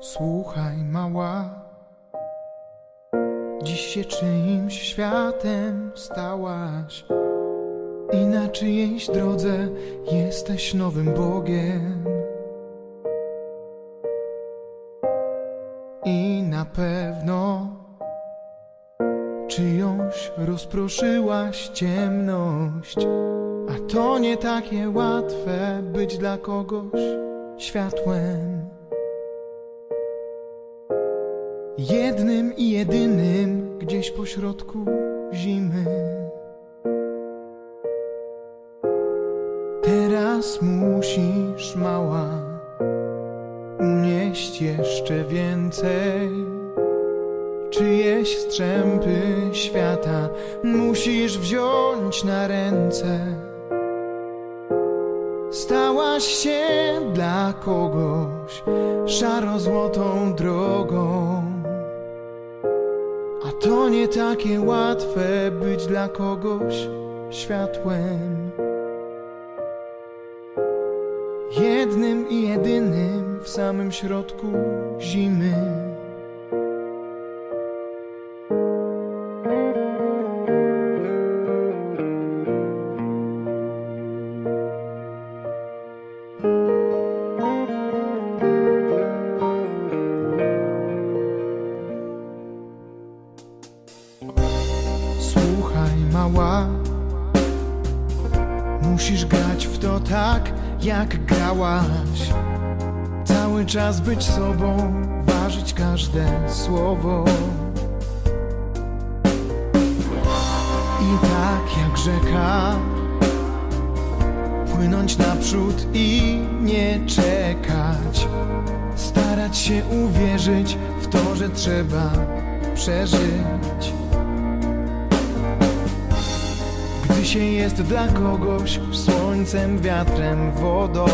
Słuchaj, mała, dziś się czyimś światem stałaś i na czyjejś drodze jesteś nowym Bogiem. I na pewno czyjąś rozproszyłaś ciemność, a to nie takie łatwe być dla kogoś światłem. Jednym i jedynym gdzieś pośrodku zimy. Teraz musisz, mała, unieść jeszcze więcej. Czyjeś strzępy świata musisz wziąć na ręce. Stałaś się dla kogoś szaro-złotą drogą. To nie takie łatwe być dla kogoś światłem. Jednym i jedynym w samym środku zimy. Mała, musisz grać w to tak, jak grałaś. Cały czas być sobą, ważyć każde słowo. I tak jak rzeka, płynąć naprzód i nie czekać. Starać się uwierzyć w to, że trzeba przeżyć. Gdy się jest dla kogoś słońcem, wiatrem, wodą.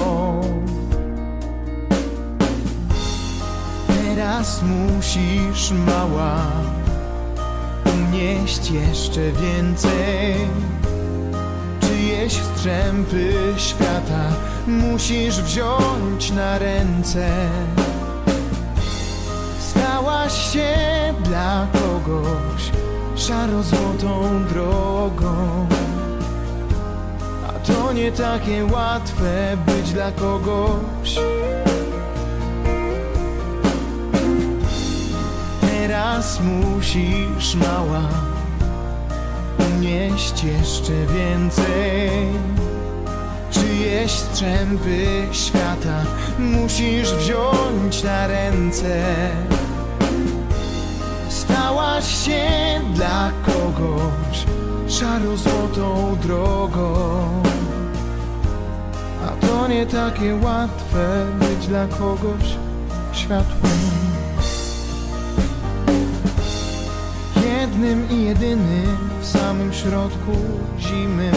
Teraz musisz, mała, unieść jeszcze więcej. Czyjeś strzępy świata musisz wziąć na ręce. Stałaś się dla kogoś szaro-złotą drogą. Nie takie łatwe być dla kogoś. Teraz musisz, mała, unieść jeszcze więcej. Czyjeś strzępy świata musisz wziąć na ręce. Stałaś się dla kogoś szaro-złotą drogą. Nie takie łatwe być dla kogoś światłem. Jednym i jedynym w samym środku zimy.